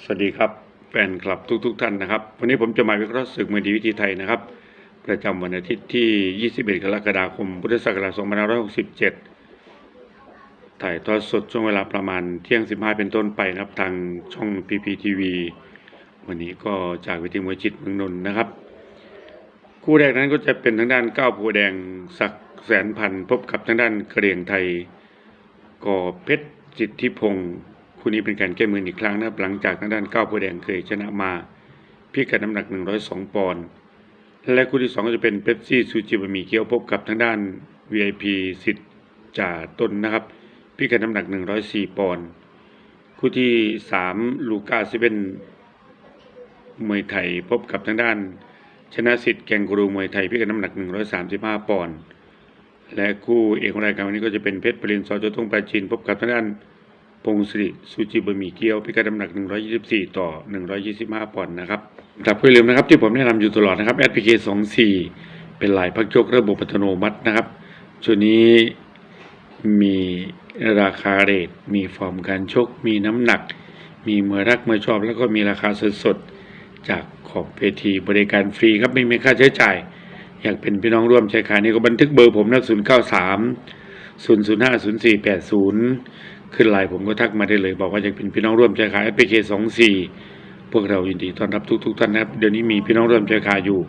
สวัสดีครับแฟนคลับทุกๆทท่านนะครับ วันนี้ผมจะมาวิเคราะห์ศึกมวยดีวิธีไทยนะครับ ประจำวันอาทิตย์ที่ 21 กรกฎาคม พุทธศักราช2567 ถ่ายทอดสดช่วงเวลาประมาณเที่ยง 15 เป็นต้นไปนะครับ ทางช่อง PPTV วันนี้ก็จากเวิธีมวยจิตเมืองนนท์นะครับ คู่แรกนั้นก็จะเป็นทางด้านก้าวโพแดงศักแสนพันพบกับทางด้านเกรียงไทยก่อเพชรจิตทิพงศ์ คู่นี้เป็นการแก้มืออีกครั้งนะครับหลังจากทางด้านก้าวโพแดงเคยชนะมาพิกัดน้ำหนัก 102 ปอนด์และคู่ที่สองก็จะเป็นเ e ปซี่ซูจิบะหมี่เกี๊ยวพบกับทางด้าน VIP สิทธิ์จ่าต้นนะครับ พิกัดน้ำหนัก 104 ปอนด์คู่ที่สามลูก้าเซเว่นมวยไทยพบกับทางด้าน ชนะสิทธิ์แกงกรูมวยไทยพิกัดน้ำหนัก 135 ปอนด์และคู่เอกของรายการวันนี้ก็จะเป็นเพชรปรินทร์สอจตุ้งปราจีนพบกับทางด้าน พงศิริซูจิบะหมี่เกี๊ยวพิกัดน้ำหนัก 124 ต่อ 125 ปอนด์นะครับครับอย่าลืมนะครับที่ผมแนะนำอยู่ตลอดนะครับแอดพลิเคชัน24 เป็นลายพักยกระบบอัตโนมัตินะครับชุดนี้มีราคาเรทมีฟอร์มการชก มีน้ำหนัก มีเมื่อรักเมื่อชอบ แล้วก็มีราคาสดๆจากขอบเวทีบริการฟรีครับไม่มีค่าใช้จ่าย อยากเป็นพี่น้องร่วมใช้ขายนี่ก็บันทึกเบอร์ผมนะ0 9 3 0 0 5 0 4 8 0 ขึ้นไลน์ผมก็ทักมาได้เลย บอกว่าอยากเป็นพี่น้องร่วมใช้ขายแอพลิเคชัน24พวกเรายินดีต้อนรับทุกๆท่านนะครับ เดี๋ยวนี้มีพี่น้องร่วมใช้ขายอยู่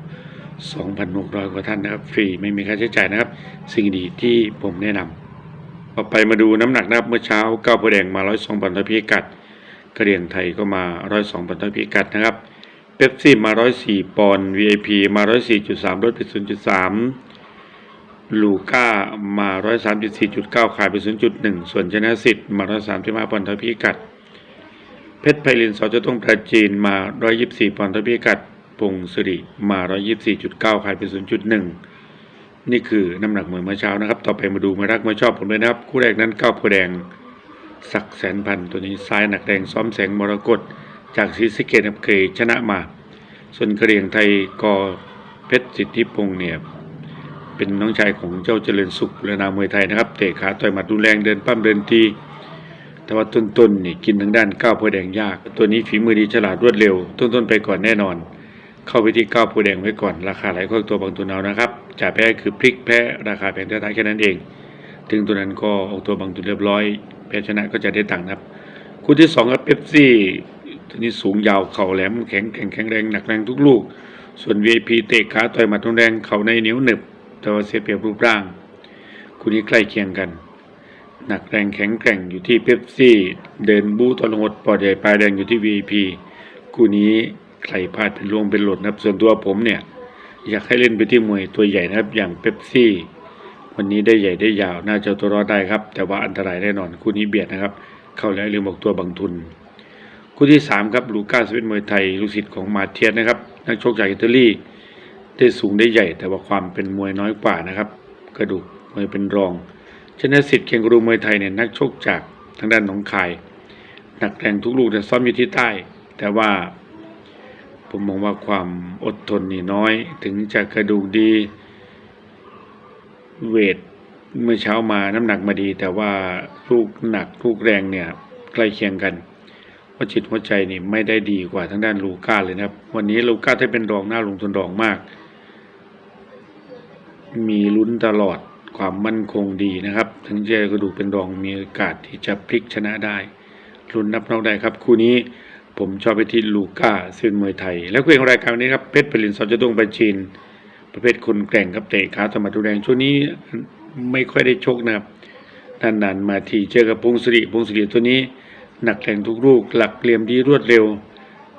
2,600 กว่าท่านนะครับ ฟรีไม่มีค่าใช้จ่ายนะครับ สิ่งดีที่ผมแนะนำต่อไปมาดูน้ำหนักนะครับเมื่อเช้าก้าวโพแดงมา 102ปอนด์ต่อพิกัดกระเรียงไทยก็มา 102ปอนด์ต่อพิกัดนะครับเป๊ปซี่มา 104 ปอนด์ VIP มา 104.3ลดไป0.3 ลูก้ามา134.9ขายไป0.1ส่วนชนะสิทธิ์มา135ปอนด์เท่าพิกัด เพชรไพลินสอจะต้องประจีนมา124ปอนด์ทพิกัดปงสิริมา124.9ขายไป0.1นี่คือน้ำหนักมวยเมื่อเช้านะครับ ต่อไปมาดูมารักมาชอบผมเลยนะครับ คู่แรกนั้นก้าโพแดงศักแสนพันตัวนี้ซ้ายหนักแดงซ้อมแสงมรกตจากศรีสะเกดครับเคยชนะมา ส่วนเหรียงไทยกอเพชรสิทธิพงษ์เนี่ย เป็นน้องชายของเจ้าเจริญสุขเรือนามวยไทยนะครับเตะขาต่อยหมัดรุนแรงเดินปั้มเดินทีแต่ว่าต้นๆนี่กินทางด้านก้าวโพแดงยาก ตัวนี้ฝีมือดีฉลาดรวดเร็ว ต้นๆไปก่อนแน่นอน เข้าไปที่ก้าวโพแดงไว้ก่อนราคาหลก็ตัวบางตัวเอานะครับจ่าแพ้คือพลิกแพ้ราคาแพงท้ายๆแค่นั้นเอง ถึงตัวนั้นก็ออกตัวบางตัวเรียบร้อยแพ้ชนะก็จะได้ตังค์นะครับคู่ที่สองครับเปปซี่ตัวนี้สูงยาวเข่าแหลมแข็งแข็งแข็งแรงหนักแรงทุกลูก ส่วน VIP เตะขาต่อยหมัดรุนแรงเข่าในเหนียวหนึบ แต่ว่าเสียเปรียบรูปร่าง คู่นี้ใกล้เคียงกัน หนักแรงแข็งแกร่งอยู่ที่เป๊ปซี่ เดินบูทรหดปอดใหญ่ปลายแดงอยู่ที่ VIP คู่นี้ใครพลาดเป็นลวงเป็นหล่นนะครับ ส่วนตัวผมเนี่ย อยากให้เล่นไปที่มวยตัวใหญ่นะครับ อย่างเป๊ปซี่ วันนี้ได้ใหญ่ได้ยาว น่าจะตัวรอดได้ครับ แต่ว่าอันตรายแน่นอน คู่นี้เบียดนะครับ เข้าแล้วลืมบอกตัวบางทุน คู่ที่สามครับลูก้าสเวนมวยไทยลูกศิษย์ของมาเทียสนะครับ นักชกจากอิตาลี ได้สูงได้ใหญ่ แต่ว่าความเป็นมวยน้อยกว่านะครับ กระดูกมวยเป็นรองชนะสิทธิ์เคียงกรูมวยไทยเนี่ยนักชกจากทางด้านหนองคายหนักแรงทุกลูกแต่ซ้อมอยู่ที่ใต้ แต่ว่าผมมองว่าความอดทนนี่น้อย ถึงจะกระดูกดีเวทเมื่อเช้ามาน้ำหนักมาดี แต่ว่าลูกหนักลูกแรงเนี่ยใกล้เคียงกันว่าจิตหัวใจนี่ไม่ได้ดีกว่าทางด้านลูก้าเลยนะครับ วันนี้ลูก้าถ้าเป็นรองหน้าลงทุนรองมาก มีลุ้นตลอดความมั่นคงดีนะครับ ถึงจะกระดูกเป็นรองมีโอกาสที่จะพลิกชนะได้ลุ้นนับนอกได้ครับคู่นี้ผมชอบไปที่ลูก้าซึ่งมวยไทย และคู่เอกของรายการวันนี้ครับเพชรผลินสอจะต้องไปจีนประเภทคนแกร่งครับเตะขาธรรมะดุแรงช่วงนี้ไม่ค่อยได้ชกนะครับนานๆมาทีเจอกับพงศิริพงศิริตัวนี้ หนักแรงทุกลูกหลักเหลี่ยมดีรวดเร็ว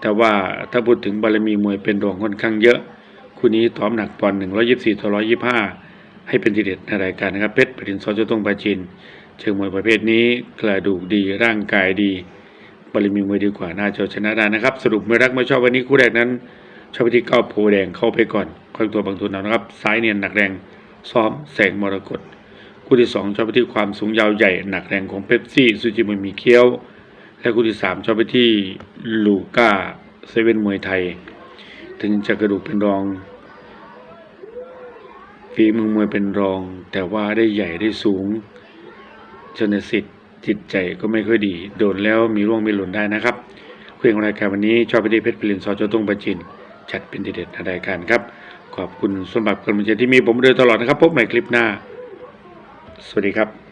แต่ว่าถ้าพูดถึงบารมีมวยเป็นรองค่อนข้างเยอะ คู่นี้ถอมหนักปอนด์124ต่อ125ให้เป็นทีเด็ดในรายการนะครับเพชรปรินซอจะต้องปาจิน เชิงมวยประเภทนี้กระดูกดีร่างกายดีบารมีมวยดีกว่าน่าจะชนะได้นะครับ สรุปไม่รักไม่ชอบวันนี้คู่แรกนั้น ชอบไปที่เก้าโพแดงเข้าไปก่อนค่อยตัวบางทุนเอานะครับซ้ายเนียนหนักแรงซ้อมแสงมรกตคู่ที่สองชอบไปที่ความสูงยาวใหญ่หนักแรงของเป๊ปซี่ซูจิมันมีเคี้ยว และคู่ที่สามชอบไปที่ลูก้าเซเว่นมวยไทย ถึงจะกระดูกเป็นรอง ฝีมือมวยเป็นรอง แต่ว่าได้ใหญ่ได้สูงชนสิทธิ์จิตใจก็ไม่ค่อยดี โดนแล้วมีร่วงมีหล่นได้นะครับเครื่องรายการวันนี้ชอบไปที่เพชรพลินซอโจตงประจิน จัดเป็นทีเด็ดในรายการครับ ขอบคุณสมบัติกำลังใจที่มีผมโดยตลอดนะครับ พบใหม่คลิปหน้า สวัสดีครับ